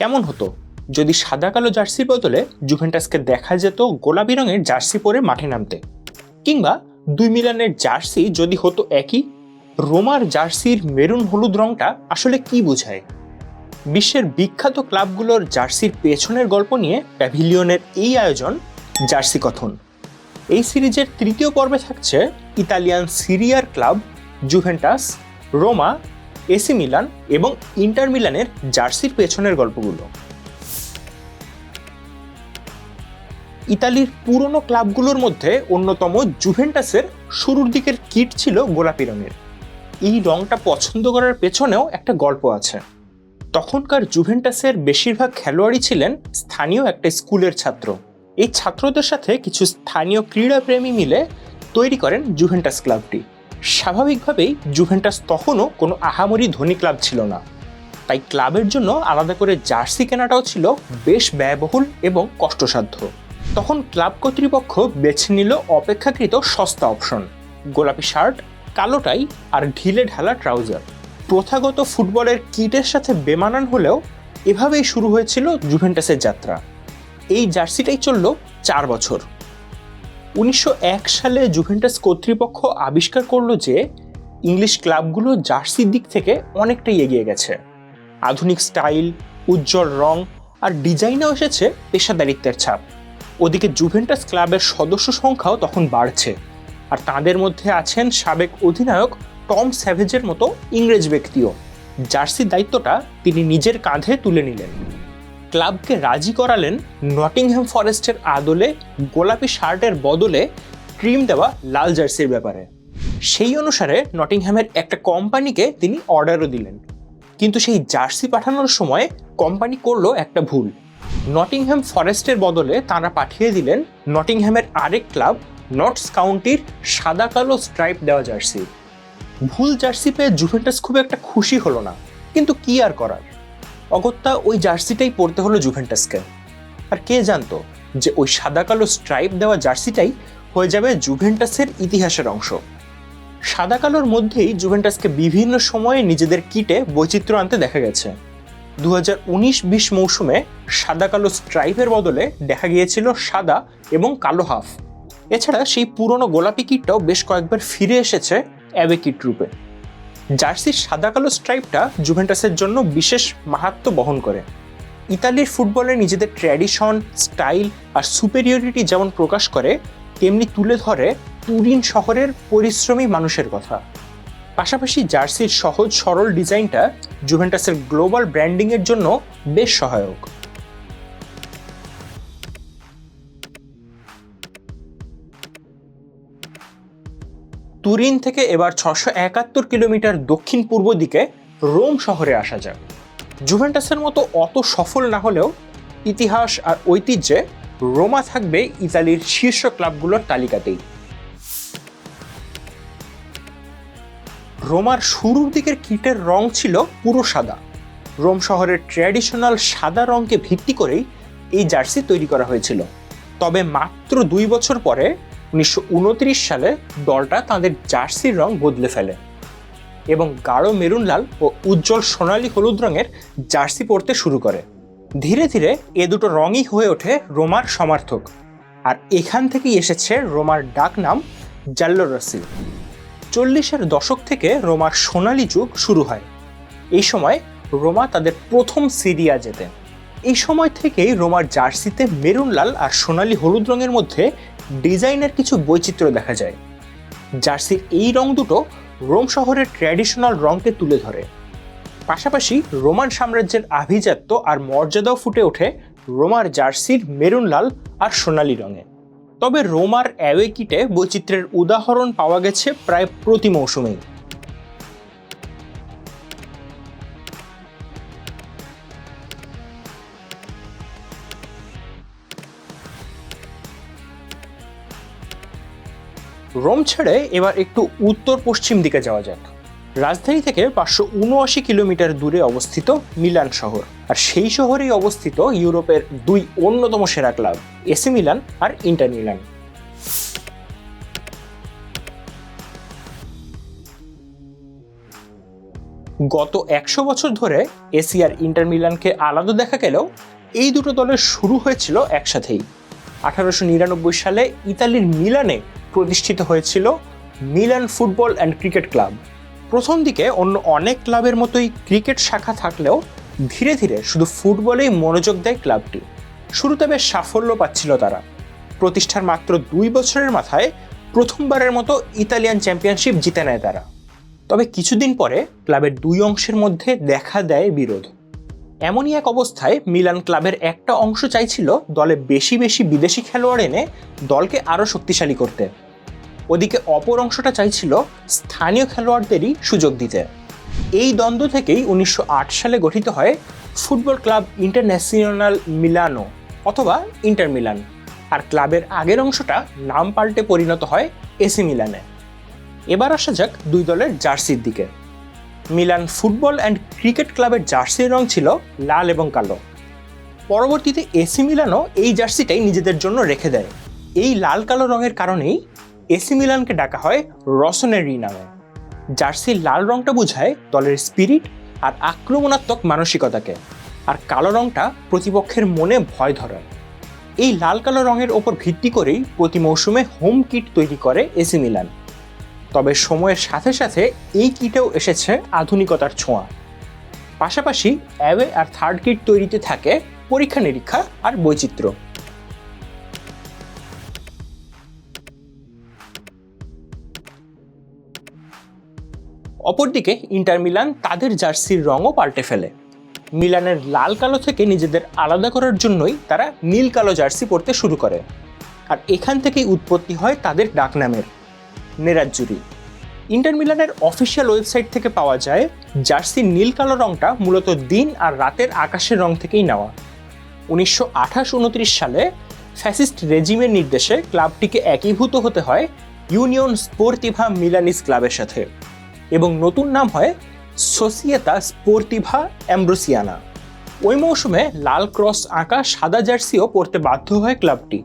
কেমন হতো? যদি সাদা কালো জার্সির বদলে জুভেন্টাসকে দেখা যেত গোলাপি রঙের জার্সি পরে মাঠে নামতে। কিংবা দুই মিলানের জার্সি যদি হতো একই, রোমার জার্সির মেরুন হলুদ রংটা আসলে কি বোঝায়? বিশ্বের বিখ্যাত ক্লাবগুলোর জার্সির পেছনের গল্প নিয়ে প্যাভিলিয়নের এই আয়োজন, জার্সি কথন। এই সিরিজের তৃতীয় পর্বে থাকছে ইতালিয়ান সিরিয়ার club Juventus, Roma AC Milan এবং ইন্টার মিলানের জার্সির পেছনের গল্পগুলো। ইতালির পুরনো ক্লাবগুলোর মধ্যে অন্যতম জুভেন্টাসের শুরুর দিকের কিট ছিল গোলাপি রঙের এই রংটা পছন্দ করার পেছনেও একটা গল্প আছে। তখনকার জুভেন্টাসের বেশিরভাগ খেলোয়াড়ই ছিলেন স্থানীয় একটা স্কুলের ছাত্র। এই ছাত্রদের সাথে কিছু স্থানীয় ক্রীড়াপ্রেমী মিলে তৈরি করেন জুভেন্টাস ক্লাবটি। স্বাভাবিকভাবেই জুভেন্টাস তখনও কোনো আহামরি ধনী ক্লাব ছিল না। তাই ক্লাবের জন্য আলাদা করে জার্সি কেনাটাও ছিল বেশ ব্যয়বহুল এবং কষ্টসাধ্য। তখন ক্লাব কর্তৃপক্ষ বেছে নিল অপেক্ষাকৃত সস্তা অপশন, গোলাপি শার্ট, কালো টাই আর ঢিলে ঢালা ট্রাউজার। প্রথাগত ফুটবলের কিটের সাথে বেমানান হলেও এভাবেই শুরু হয়েছিল জুভেন্টাসের যাত্রা। এই জার্সিটাই চলল চার বছর। উনিশশো এক সালে জুভেন্টাস কর্তৃপক্ষ আবিষ্কার করল যে ইংলিশ ক্লাবগুলো জার্সির দিক থেকে অনেকটাই এগিয়ে গেছে। আধুনিক স্টাইল, উজ্জ্বল রং আর ডিজাইনেও এসেছে পেশাদারিত্বের ছাপ। ওদিকে জুভেন্টাস ক্লাবের সদস্য সংখ্যাও তখন বাড়ছে আর তাদের মধ্যে আছেন সাবেক অধিনায়ক টম স্যাভেজের মতো ইংরেজ ব্যক্তিও। জার্সির দায়িত্বটা তিনি নিজের কাঁধে তুলে নিলেন। ক্লাবকে রাজি করালেন নটিংহ্যাম ফরেস্টের আদলে গোলাপি শার্টের বদলে ক্রিম দেওয়া লাল জার্সির ব্যাপারে। সেই অনুসারে নটিংহ্যামের একটা কোম্পানিকে তিনি অর্ডারও দিলেন। কিন্তু সেই জার্সি পাঠানোর সময় কোম্পানি করল একটা ভুল। নটিংহ্যাম ফরেস্টের বদলে তারা পাঠিয়ে দিলেন নটিংহ্যামের আরেক ক্লাব, নর্থস কাউন্টির সাদা কালো স্ট্রাইপ দেওয়া জার্সি। ভুল জার্সি পেয়ে জুভেন্টাস খুব একটা খুশি হলো না। কিন্তু কি আর করার? অগত্যা ওই জার্সিটাই পরতে হলো জুভেন্টাসকে। আর কে জানতো যে ওই সাদা কালো স্ট্রাইপ দেওয়া জার্সিটাই হয়ে যাবে জুভেন্টাসের ইতিহাসের অংশ। সাদা কালোর মধ্যেই জুভেন্টাসকে বিভিন্ন সময়ে নিজেদের কিটে বৈচিত্র্য আনতে দেখা গেছে। দু হাজার বিশ মৌসুমে সাদা কালো স্ট্রাইপের বদলে দেখা গিয়েছিল সাদা এবং কালো হাফ। এছাড়া সেই পুরনো গোলাপি কিটটাও বেশ কয়েকবার ফিরে এসেছে অ্যাবে কিট রূপে। জার্সির সাদা কালো স্ট্রাইপটা জুভেন্টাসের জন্য বিশেষ মাহাত্ম বহন করে। ইতালির ফুটবলে নিজেদের ট্র্যাডিশন, স্টাইল আর সুপেরিয়রিটি যেমন প্রকাশ করে, তেমনি তুলে ধরে তুরিন শহরের পরিশ্রমী মানুষের কথা। পাশাপাশি জার্সির সহজ সরল ডিজাইনটা জুভেন্টাসের গ্লোবাল ব্র্যান্ডিংয়ের জন্য বেশ সহায়ক। তুরিন থেকে এবার ছশো একাত্তর কিলোমিটার দক্ষিণ পূর্ব দিকে রোম শহরে আসা যাক। জুভেন্টাসের মতো অত সফল না হলেও ইতিহাস আর ঐতিহ্যে রোমা থাকবে ইতালির শীর্ষ ক্লাবগুলোর তালিকাতেই। রোমার শুরুর দিকের কিটের রং ছিল পুরো সাদা। রোম শহরের ট্র্যাডিশনাল সাদা রঙকে ভিত্তি করেই এই জার্সি তৈরি করা হয়েছিল। তবে মাত্র দুই বছর পরে উনিশশো উনত্রিশ সালে দলটা তাদের জার্সির রং বদলে ফেলে এবং গাঢ় মেরুন লাল ও উজ্জ্বল সোনালী হলুদ রঙের জার্সি পরতে শুরু করে। ধীরে ধীরে এ দুটো রঙই হয়ে ওঠে রোমার সমার্থক। আর এখান থেকেই এসেছে রোমার ডাক নাম জাল্লোরসি চল্লিশের দশক থেকে রোমার সোনালী যুগ শুরু হয়। এই সময় রোমা তাদের প্রথম সিরিয়া জেতে। এই সময় থেকেই রোমার জার্সিতে মেরুন লাল আর সোনালী হলুদ রঙের মধ্যে ডিজাইনের কিছু বৈচিত্র্য দেখা যায়। জার্সির এই রং দুটো রোম শহরের ট্র্যাডিশনাল রঙকে তুলে ধরে। পাশাপাশি রোমান সাম্রাজ্যের আভিজাত্য আর মর্যাদাও ফুটে ওঠে রোমার জার্সির মেরুন লাল আর সোনালি রঙে। তবে রোমার অ্যাওয়ে কিটে বৈচিত্র্যের উদাহরণ পাওয়া গেছে প্রায় প্রতি মৌসুমেই। রোম ছেড়ে এবার একটু উত্তর পশ্চিম দিকে যাওয়া যাক। রাজধানী থেকে পাঁচশো উনআশি কিলোমিটার দূরে অবস্থিত মিলান শহর। আর সেই শহরেই অবস্থিত ইউরোপের দুই অন্যতম সেরা ক্লাব, এসি মিলান আর ইন্টার মিলান। গত একশো বছর ধরে এসিয়ার ইন্টার মিলানকে আলাদা দেখা গেলেও এই দুটো দলের শুরু হয়েছিল একসাথেই। আঠারোশো নিরানব্বই সালে ইতালির মিলানে প্রতিষ্ঠিত হয়েছিল Milan football and cricket club. প্রথম দিকে অন্য অনেক ক্লাবের মতোই ক্রিকেট শাখা থাকলেও ধীরে ধীরে শুধু ফুটবলেই মনোযোগ দেয় ক্লাবটি। শুরুতে বেশ সাফল্য পাচ্ছিল তারা। প্রতিষ্ঠার মাত্র দুই বছরের মাথায় প্রথমবারের মতো ইতালিয়ান চ্যাম্পিয়নশিপ জিতে নেয় তারা। তবে কিছুদিন পরে ক্লাবের দুই অংশের মধ্যে দেখা দেয় বিরোধ। এমনই এক অবস্থায় মিলান ক্লাবের একটা অংশ চাইছিল দলে বেশি বেশি বিদেশি খেলোয়াড় এনে দলকে আরও শক্তিশালী করতে। ওদিকে অপর অংশটা চাইছিল স্থানীয় খেলোয়াড়দেরই সুযোগ দিতে। এই দ্বন্দ্ব থেকেই উনিশশো আট সালে গঠিত হয় ফুটবল ক্লাব ইন্টারন্যাশনাল মিলানো অথবা ইন্টার মিলান। আর ক্লাবের আগের অংশটা নাম পাল্টে পরিণত হয় এসি মিলানে। এবার আসা যাক দুই দলের জার্সির দিকে। মিলান ফুটবল অ্যান্ড ক্রিকেট ক্লাবের জার্সির রং ছিল লাল এবং কালো। পরবর্তীতে এসি মিলানও এই জার্সিটাই নিজেদের জন্য রেখে দেয়। এই লাল কালো রঙের কারণেই এসি মিলানকে ডাকা হয় রসনেরি নামে। জার্সির লাল রংটা বোঝায় দলের স্পিরিট আর আক্রমণাত্মক মানসিকতাকে। আর কালো রংটা প্রতিপক্ষের মনে ভয় ধরায়। এই লাল কালো রঙের ওপর ভিত্তি করেই প্রতি মৌসুমে হোম কিট তৈরি করে এসি মিলান। তবে সময়ের সাথে সাথে এই কিটেও এসেছে আধুনিকতার ছোঁয়া। পাশাপাশি অ্যাওয়ে আর থার্ড কিট তৈরিতে থাকে পরীক্ষা নিরীক্ষা আর বৈচিত্র্য। অপরদিকে ইন্টার মিলান তাদের জার্সির রঙও পাল্টে ফেলে। মিলানের লাল কালো থেকে নিজেদের আলাদা করার জন্যই তারা নীল কালো জার্সি পরতে শুরু করে। আর এখান থেকেই উৎপত্তি হয় তাদের ডাকনামের। নেরাজ্জুরি। ইন্টার মিলানের অফিসিয়াল ওয়েবসাইট থেকে পাওয়া যায়, জার্সির নীল কালো রংটা মূলত দিন আর রাতের আকাশের রং থেকেই নেওয়া। উনিশশো আঠাশ উনত্রিশ সালে ফ্যাসিস্ট রেজিমের নির্দেশে ক্লাবটিকে একীভূত হতে হয় ইউনিয়ন স্পোর্তিভা মিলানিস ক্লাবের সাথে এবং নতুন নাম হয় সোসিয়েতা স্পোর্তিভা অ্যাম্ব্রোসিয়ানা। ওই মৌসুমে লাল ক্রস আঁকা সাদা জার্সিও পরতে বাধ্য হয় ক্লাবটি।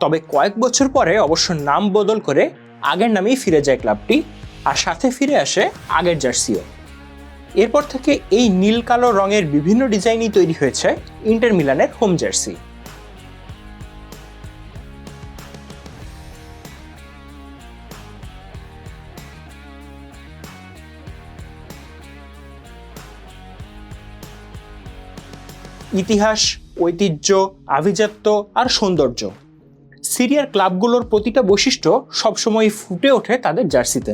তবে কয়েক বছর পরে অবশ্য নাম বদল করে আগের নামেই ফিরে যায় ক্লাবটি আর সাথে ফিরে আসে আগের জার্সিও। এরপর থেকে এই নীল কালো রঙের বিভিন্ন ডিজাইনই তৈরি হয়েছে ইন্টার মিলানের হোম জার্সি। ইতিহাস, ঐতিহ্য, আভিজাত্য আর সৌন্দর্য সিরিয়ার ক্লাবগুলোর প্রতিটা বৈশিষ্ট্য সবসময় ফুটে ওঠে তাদের জার্সিতে।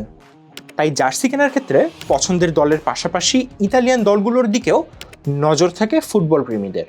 তাই জার্সি কেনার ক্ষেত্রে পছন্দের দলের পাশাপাশি ইতালিয়ান দলগুলোর দিকেও নজর থাকে ফুটবল প্রেমীদের।